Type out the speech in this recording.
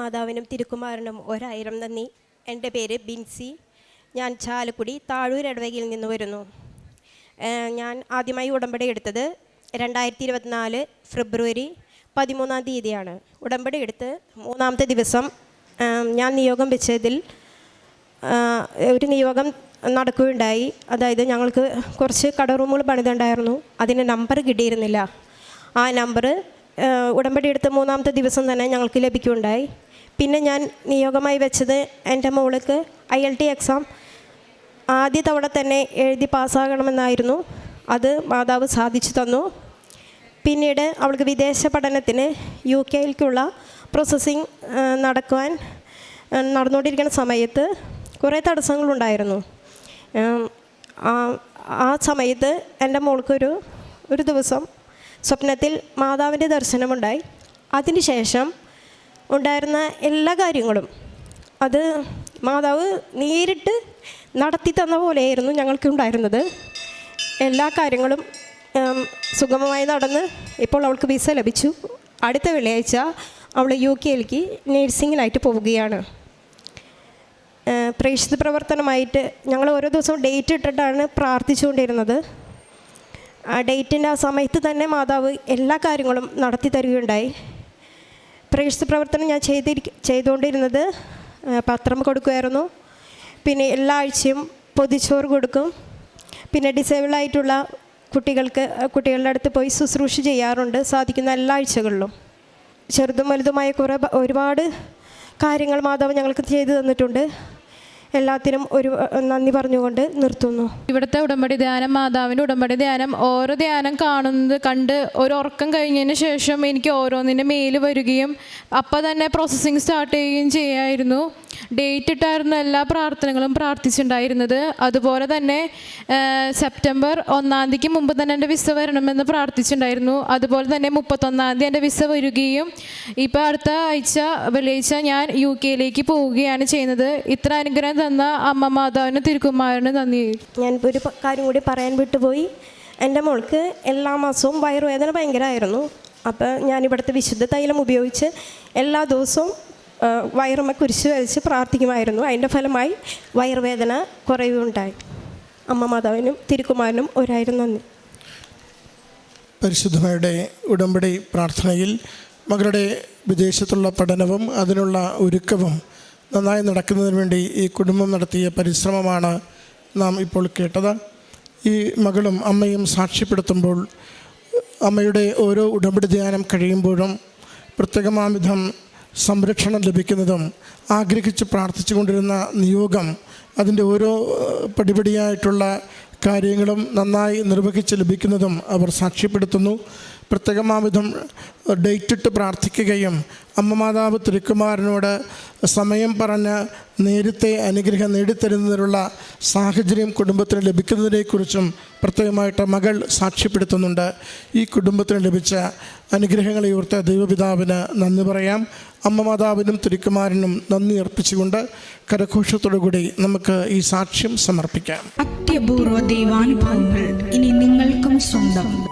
മാതാവിനും തിരുക്കുമാരനും ഒരായിരം നന്ദി. എന്റെ പേര് ബിൻസി. ഞാൻ ചാലക്കുടി താഴൂർ ഇടവകയിൽ നിന്ന് വരുന്നു. ഞാൻ ആദ്യമായി ഉടമ്പടി എടുത്തത് രണ്ടായിരത്തി ഇരുപത്തിനാല് ഫെബ്രുവരി പതിമൂന്നാം തീയതിയാണ്. ഉടമ്പടി എടുത്ത് മൂന്നാമത്തെ ദിവസം ഞാൻ നിയോഗം വെച്ചതിൽ ഒരു നിയോഗം നടക്കുകയുണ്ടായി. അതായത് ഞങ്ങൾക്ക് കുറച്ച് കട റൂമുകൾ പണിതുണ്ടായിരുന്നു. അതിന് നമ്പർ കിട്ടിയിരുന്നില്ല. ആ നമ്പർ ഉടമ്പടി എടുത്ത മൂന്നാമത്തെ ദിവസം തന്നെ ഞങ്ങൾക്ക് ലഭിക്കുകയുണ്ടായി. പിന്നെ ഞാൻ നിയോഗമായി വെച്ചത് എന്റെ മോൾക്ക് ഐ എൽ ടി എക്സാം ആദ്യ തവണ തന്നെ എഴുതി പാസ്സാകണമെന്നായിരുന്നു. അത് മാതാവ് സാധിച്ചു തന്നു. പിന്നീട് അവൾക്ക് വിദേശ പഠനത്തിന് യു കെയിലേക്കുള്ള പ്രോസസ്സിങ് നടക്കുവാൻ നടന്നുകൊണ്ടിരിക്കുന്ന സമയത്ത് കുറേ തടസ്സങ്ങളുണ്ടായിരുന്നു. ആ സമയത്ത് എന്റെ മോൾക്കൊരു ഒരു ദിവസം സ്വപ്നത്തിൽ മാതാവിന്റെ ദർശനമുണ്ടായി. അതിനുശേഷം ഉണ്ടായിരുന്ന എല്ലാ കാര്യങ്ങളും അത് മാതാവ് നേരിട്ട് നടത്തി തന്ന പോലെയായിരുന്നു ഞങ്ങൾക്ക് ഉണ്ടായിരുന്നത്. എല്ലാ കാര്യങ്ങളും സുഗമമായി നടന്ന് ഇപ്പോൾ അവൾക്ക് വിസ ലഭിച്ചു. അടുത്ത വെള്ളിയാഴ്ച അവൾ യു കെയിലേക്ക് നേഴ്സിങ്ങിനായിട്ട് പോവുകയാണ്. പ്രേക്ഷിത പ്രവർത്തനമായിട്ട് ഞങ്ങൾ ഓരോ ദിവസവും ഡേറ്റ് ഇട്ടിട്ടാണ് പ്രാർത്ഥിച്ചുകൊണ്ടിരുന്നത്. ആ ഡേറ്റിന്റെ ആ സമയത്ത് തന്നെ മാതാവ് എല്ലാ കാര്യങ്ങളും നടത്തി തരികയുണ്ടായി. പ്രേക്ഷിത പ്രവർത്തനം ഞാൻ ചെയ്തിരിക്ക ചെയ്തുകൊണ്ടിരുന്നത് പത്രം കൊടുക്കുമായിരുന്നു. പിന്നെ എല്ലാ ആഴ്ചയും പൊതിച്ചോറ് കൊടുക്കും. പിന്നെ ഡിസേബിൾ ആയിട്ടുള്ള കുട്ടികൾക്ക് കുട്ടികളുടെ അടുത്ത് പോയി ശുശ്രൂഷ ചെയ്യാറുണ്ട് സാധിക്കുന്ന എല്ലാ ആഴ്ചകളിലും. ചെറുതും വലുതുമായ കുറേ ഒരുപാട് കാര്യങ്ങൾ മാതാവ് ഞങ്ങൾക്ക് ചെയ്തു തന്നിട്ടുണ്ട്. എല്ലാത്തിനും ഒരു നന്ദി പറഞ്ഞുകൊണ്ട് നിർത്തുന്നു. ഇവിടുത്തെ ഉടമ്പടി ധ്യാനം മാതാവിന്റെ ഉടമ്പടി ധ്യാനം ഓരോ ധ്യാനം കാണുന്നത് കണ്ട് ഒരു ഉറക്കം കഴിഞ്ഞതിന് ശേഷം എനിക്ക് ഓരോന്നിന്റെ മെയിൽ വരികയും അപ്പം തന്നെ പ്രോസസ്സിങ് സ്റ്റാർട്ട് ചെയ്യുകയും ചെയ്യായിരുന്നു. ഡേറ്റ് ഇട്ടായിരുന്നു എല്ലാ പ്രാർത്ഥനകളും പ്രാർത്ഥിച്ചിട്ടുണ്ടായിരുന്നത്. അതുപോലെ തന്നെ സെപ്റ്റംബർ ഒന്നാം തീയതിക്ക് മുമ്പ് തന്നെ എന്റെ വിസ വരണമെന്ന് പ്രാർത്ഥിച്ചിട്ടുണ്ടായിരുന്നു. അതുപോലെ തന്നെ മുപ്പത്തൊന്നാം തീയതി എന്റെ വിസ വരികയും ഇപ്പോൾ അടുത്ത ആഴ്ച വെള്ളിയാഴ്ച ഞാൻ യു കെയിലേക്ക് പോവുകയാണ് ചെയ്യുന്നത്. ഇത്ര അനുഗ്രഹം തന്ന അമ്മ മാതാവിന് തിരുക്കുമാരന് നന്ദി. ഞാൻ ഒരു കാര്യം കൂടി പറയാൻ വിട്ടുപോയി. എന്റെ മോൾക്ക് എല്ലാ മാസവും വയറുവേദന ഭയങ്കരമായിരുന്നു. അപ്പോൾ ഞാനിവിടുത്തെ വിശുദ്ധ തൈലം ഉപയോഗിച്ച് എല്ലാ ദിവസവും വയറുമ്മ കുരിശ് വരച്ച് പ്രാർത്ഥിക്കുമായിരുന്നു. അതിന്റെ ഫലമായി വയറുവേദന കുറയുകയുണ്ടായി. അമ്മ മാതാവിനും തിരുക്കുമാരനും ഒരായിരം നന്ദി പരിശുദ്ധമായുടെ ഉടമ്പടി പ്രാർത്ഥനയിൽ മകളുടെ വിദേശത്തുള്ള പഠനവും അതിനുള്ള ഒരുക്കവും നന്നായി നടക്കുന്നതിന് വേണ്ടി ഈ കുടുംബം നടത്തിയ പരിശ്രമമാണ് നാം ഇപ്പോൾ കേട്ടത്. ഈ മകളും അമ്മയും സാക്ഷ്യപ്പെടുത്തുമ്പോൾ അമ്മയുടെ ഓരോ ഉടമ്പടി ധ്യാനം കഴിയുമ്പോഴും പ്രത്യേകമാവിധം സംരക്ഷണം ലഭിക്കുന്നതും ആഗ്രഹിച്ച് പ്രാർത്ഥിച്ചു കൊണ്ടിരുന്ന നിയോഗം അതിന്റെ ഓരോ പടിപടിയായിട്ടുള്ള കാര്യങ്ങളും നന്നായി നിർവഹിച്ച് ലഭിക്കുന്നതും അവർ സാക്ഷ്യപ്പെടുത്തുന്നു. പ്രത്യേകമാവിധം ഡേറ്റിട്ട് പ്രാർത്ഥിക്കുകയും അമ്മ മാതാവ് തിരുക്കുമാരനോട് സമയം പറഞ്ഞ് നേരത്തെ അനുഗ്രഹം നേടിത്തരുന്നതിനുള്ള സാഹചര്യം കുടുംബത്തിന് ലഭിക്കുന്നതിനെക്കുറിച്ചും പ്രത്യേകമായിട്ട് മകൾ സാക്ഷ്യപ്പെടുത്തുന്നുണ്ട്. ഈ കുടുംബത്തിന് ലഭിച്ച അനുഗ്രഹങ്ങളെ ഓർത്ത് ദൈവപിതാവിന് നന്ദി പറയാം. അമ്മ മാതാവിനും തിരുക്കുമാരനും നന്ദി അർപ്പിച്ചുകൊണ്ട് കരഘോഷത്തോടുകൂടി നമുക്ക് ഈ സാക്ഷ്യം സമർപ്പിക്കാം. അത്യപൂർവ ദൈവാനുഭവങ്ങൾ ഇനി നിങ്ങൾക്കും സ്വന്തം.